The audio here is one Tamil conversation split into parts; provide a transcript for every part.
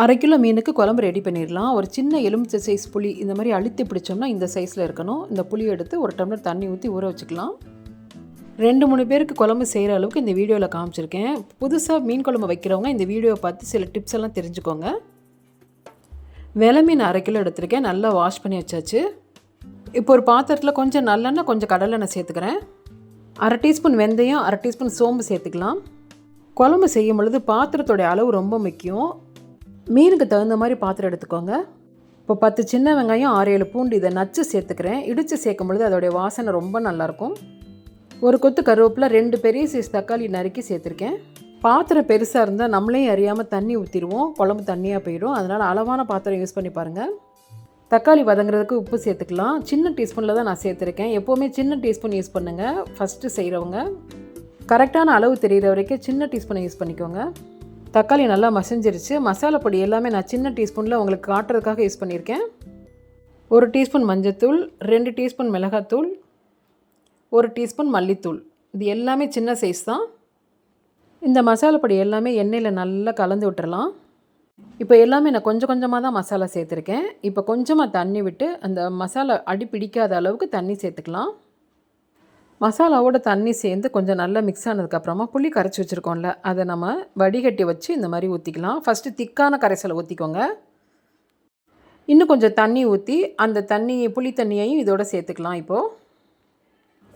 அரை கிலோ மீனுக்கு குழம்பு ரெடி பண்ணிடலாம். ஒரு சின்ன எலுமிச்சை சைஸ் புளி இந்த மாதிரி அழுத்தி பிடிச்சோம்னா இந்த சைஸில் இருக்கணும். இந்த புளியை எடுத்து ஒரு டம்ளர் தண்ணி ஊற்றி ஊற வச்சுக்கலாம். ரெண்டு மூணு பேருக்கு குழம்பு செய்கிற அளவுக்கு இந்த வீடியோவில் காமிச்சிருக்கேன். புதுசாக மீன் குழம்பு வைக்கிறவங்க இந்த வீடியோவை பார்த்து சில டிப்ஸ் எல்லாம் தெரிஞ்சுக்கோங்க. விலை மீன் அரை கிலோ எடுத்திருக்கேன். நல்லா வாஷ் பண்ணி வச்சாச்சு. இப்போ ஒரு பாத்திரத்தில் கொஞ்சம் நல்லெண்ணெய் கொஞ்சம் கடலெண்ணெய் சேர்த்துக்கிறேன். அரை டீஸ்பூன் வெந்தயம் அரை டீஸ்பூன் சோம்பு சேர்த்துக்கலாம். குழம்பு செய்யும் பொழுது பாத்திரத்தோடைய அளவு ரொம்ப முக்கியம். மீனுக்கு தகுந்த மாதிரி பாத்திரம் எடுத்துக்கோங்க. இப்போ பத்து சின்ன வெங்காயம் ஆறு ஏழு பூண்டு இதை நச்சு சேர்த்துக்கிறேன். இடித்து சேர்க்கும் பொழுது அதோடைய வாசனை ரொம்ப நல்லாயிருக்கும். ஒரு கொத்து கருவேப்பில் ரெண்டு பெரிய சைஸ் தக்காளி நறுக்கி சேர்த்துருக்கேன். பாத்திரம் பெருசாக இருந்தால் நம்மளே அறியாமல் தண்ணி ஊற்றிடுவோம் குழம்பு தண்ணியாக போயிடும். அதனால் அளவான பாத்திரம் யூஸ் பண்ணி பாருங்கள் தக்காளி வதங்குறதுக்கு உப்பு சேர்த்துக்கலாம். சின்ன டீஸ்பூனில் தான் நான் சேர்த்துருக்கேன். எப்போவுமே சின்ன டீஸ்பூன் யூஸ் பண்ணுங்கள் ஃபஸ்ட்டு செய்கிறவங்க கரெக்டான அளவு தெரிகிற வரைக்கும் சின்ன டீஸ்பூனை யூஸ் பண்ணிக்கோங்க. தக்காளி நல்லா மசிஞ்சிருச்சு. மசாலா பொடி எல்லாமே நான் சின்ன டீஸ்பூனில் உங்களுக்கு காட்டுறதுக்காக யூஸ் பண்ணியிருக்கேன். ஒரு டீஸ்பூன் மஞ்சத்தூள் ரெண்டு டீஸ்பூன் மிளகாத்தூள் ஒரு டீஸ்பூன் மல்லித்தூள். இது எல்லாமே சின்ன சைஸ் தான். இந்த மசாலா பொடி எல்லாமே எண்ணெயில் நல்லா கலந்து விட்டுறலாம். இப்போ எல்லாமே நான் கொஞ்சம் கொஞ்சமாக தான் மசாலா சேர்த்துருக்கேன். இப்போ கொஞ்சமாக தண்ணி விட்டு அந்த மசாலா அடி பிடிக்காத அளவுக்கு தண்ணி சேர்த்துக்கலாம். மசாலாவோட தண்ணி சேர்ந்து கொஞ்சம் நல்லா மிக்ஸ் ஆனதுக்கப்புறமா புளி கரைச்சி வச்சுருக்கோம்ல அதை நம்ம வடிகட்டி வச்சு இந்த மாதிரி ஊற்றிக்கலாம் ஃபஸ்ட்டு திக்கான கரைசலை ஊற்றிக்கோங்க இன்னும் கொஞ்சம் தண்ணி ஊற்றி அந்த தண்ணி புளி தண்ணியையும் இதோட சேர்த்துக்கலாம் இப்போது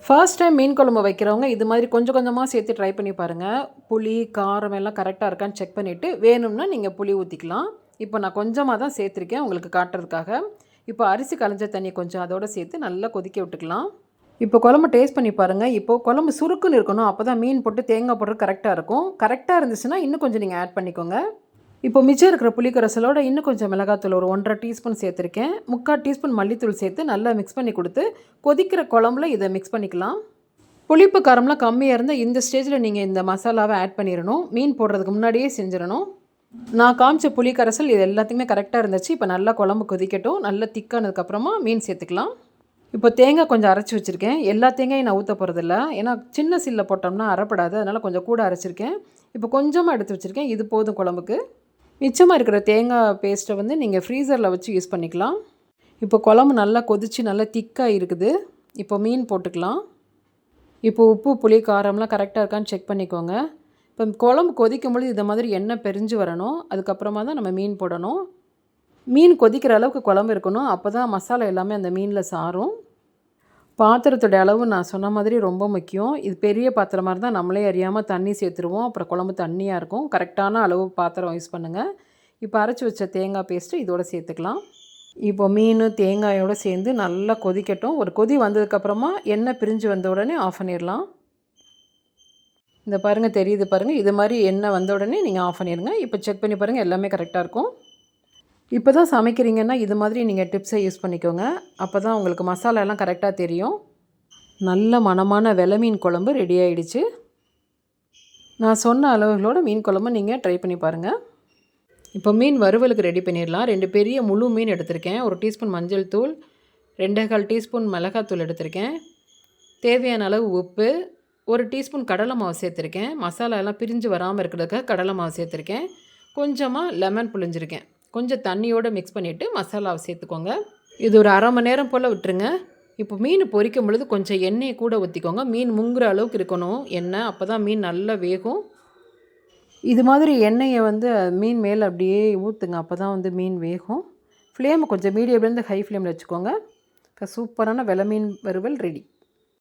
ஃபர்ஸ்ட் டைம் மீன் குழம்பு வைக்கிறவங்க இது மாதிரி கொஞ்சம் கொஞ்சமாக சேர்த்து ட்ரை பண்ணி பாருங்கள் புளி காரம் எல்லாம் கரெக்டாக இருக்கான்னு செக் பண்ணிவிட்டு வேணும்னா நீங்கள் புளி ஊற்றிக்கலாம் இப்போ நான் கொஞ்சமாக தான் சேர்த்துருக்கேன் உங்களுக்கு காட்டுறதுக்காக. இப்போ அரிசி கலைஞ்ச தண்ணி கொஞ்சம் அதோட சேர்த்து நல்லா கொதிக்க விட்டுக்கலாம். இப்போ குழம்பு டேஸ்ட் பண்ணி பாருங்கள் இப்போது குழம்பு சுருக்குன்னு இருக்கணும். அப்போ தான் மீன் போட்டு தேங்காய் போட்டு கரெக்டாக இருக்கும். கரெக்டாக இருந்துச்சுன்னா இன்னும் கொஞ்சம் நீங்கள் ஆட் பண்ணிக்கோங்க. இப்போ மிச்சம் இருக்கிற புளிக்கரசலோட இன்னும் கொஞ்சம் மிளகாத்தூள் ஒரு ஒன்றரை டீஸ்பூன் சேர்த்துருக்கேன். முக்கால் டீஸ்பூன் மல்லித்தூள் சேர்த்து நல்லா மிக்ஸ் பண்ணி கொடுத்து கொதிக்கிற குழம்புல இதை மிக்ஸ் பண்ணிக்கலாம். புளிப்பு காரம்லாம் கம்மியாக இருந்தால் இந்த ஸ்டேஜில் நீங்கள் இந்த மசாலாவை ஆட் பண்ணிடணும். மீன் போடுறதுக்கு முன்னாடியே செஞ்சிடணும். நான் காமிச்ச புளிக்கரசல் இது எல்லாத்துக்குமே கரெக்டாக இருந்துச்சு. இப்போ நல்லா குழம்பு கொதிக்கட்டும். நல்லா திக்கானதுக்கப்புறமா மீன் சேர்த்துக்கலாம். இப்போ தேங்காய் கொஞ்சம் அரைச்சி வச்சுருக்கேன். எல்லா தேங்காயும் நான் ஊற்ற போகிறதில்ல ஏன்னா சின்ன சில்ல போட்டோம்னா அரைப்படாது. அதனால் கொஞ்சம் கூட அரைச்சிருக்கேன். இப்போ கொஞ்சமாக எடுத்து வச்சுருக்கேன். இது போதும் குழம்புக்கு. மிச்சமாக இருக்கிற தேங்காய் பேஸ்ட்டை வந்து நீங்கள் ஃப்ரீசரில் வச்சு யூஸ் பண்ணிக்கலாம். இப்போ குழம்பு நல்லா கொதித்து நல்லா திக்காக இருக்குது. இப்போ மீன் போட்டுக்கலாம். இப்போ உப்பு புளி காரம்லாம் கரெக்டாக இருக்கான்னு செக் பண்ணிக்கோங்க. இப்போ குழம்பு கொதிக்கும் பொழுது இந்த மாதிரி எண்ணெய் பெரிஞ்சு வரணும். அதுக்கப்புறமா தான் நம்ம மீன் போடணும். மீன் கொதிக்கிற அளவுக்கு குழம்பு இருக்கணும். அப்போ தான் மசாலா எல்லாமே அந்த மீனில் சாரும். பாத்திரத்தோட அளவு நான் சொன்ன மாதிரி ரொம்ப முக்கியம். இது பெரிய பாத்திரமாக இருந்தால் நம்மளே அறியாமல் தண்ணி சேர்த்துருவோம். அப்புறம் குழம்பு தண்ணியாக இருக்கும். கரெக்டான அளவு பாத்திரம் யூஸ் பண்ணுங்கள் இப்போ அரைச்சி வச்ச தேங்காய் பேஸ்ட்டு இதோடு சேர்த்துக்கலாம். இப்போ மீன் தேங்காயோடு சேர்ந்து நல்லா கொதிக்கட்டும். ஒரு கொதி வந்ததுக்கப்புறமா எண்ணெய் பிரிஞ்சு வந்த உடனே ஆஃப் பண்ணிடலாம். இந்த பாருங்கள் தெரியுது பாருங்கள் இது மாதிரி எண்ணெய் வந்த உடனே நீங்கள் ஆஃப் பண்ணிடுங்க. இப்போ செக் பண்ணி பாருங்கள் எல்லாமே கரெக்டாக இருக்கும். இப்போ தான் சமைக்கிறீங்கன்னா இது மாதிரி நீங்கள் டிப்ஸை யூஸ் பண்ணிக்கோங்க. அப்போ தான் உங்களுக்கு மசாலாலாம் கரெக்டாக தெரியும். நல்ல மணமான வெலை மீன் குழம்பு ரெடி ஆகிடுச்சு நான் சொன்ன அளவுகளோட மீன் குழம்பு நீங்கள் ட்ரை பண்ணி பாருங்கள் இப்போ மீன் வறுவலுக்கு ரெடி பண்ணிடலாம். ரெண்டு பெரிய முழு மீன் எடுத்திருக்கேன். ஒரு டீஸ்பூன் மஞ்சள் தூள் ரெண்டே கால் டீஸ்பூன் மிளகாத்தூள் எடுத்திருக்கேன். தேவையான அளவு உப்பு ஒரு டீஸ்பூன் கடலை மாவு சேர்த்துருக்கேன். மசாலா எல்லாம் பிரிஞ்சு வராமல் இருக்கிறதுக்காக கடலை மாவு சேர்த்துருக்கேன். கொஞ்சமாக லெமன் புழிஞ்சிருக்கேன். கொஞ்சம் தண்ணியோடு மிக்ஸ் பண்ணிவிட்டு மசாலாவை சேர்த்துக்கோங்க. இது ஒரு அரை மணி நேரம் போல் விட்டுருங்க. இப்போ மீன் பொரிக்கும் பொழுது கொஞ்சம் எண்ணெயை கூட ஊற்றிக்கோங்க மீன் முங்குற அளவுக்கு இருக்கணும். எண்ணெய் அப்போ தான் மீன் நல்லா வேகும். இது மாதிரி எண்ணெயை வந்து மீன் மேலே அப்படியே ஊற்றுங்க அப்போ தான் வந்து மீன் வேகும். ஃப்ளேமை கொஞ்சம் மீடியம்லேருந்து ஹை ஃப்ளேமில் வச்சுக்கோங்க. இப்போ சூப்பரான வெலை மீன் வறுவல் ரெடி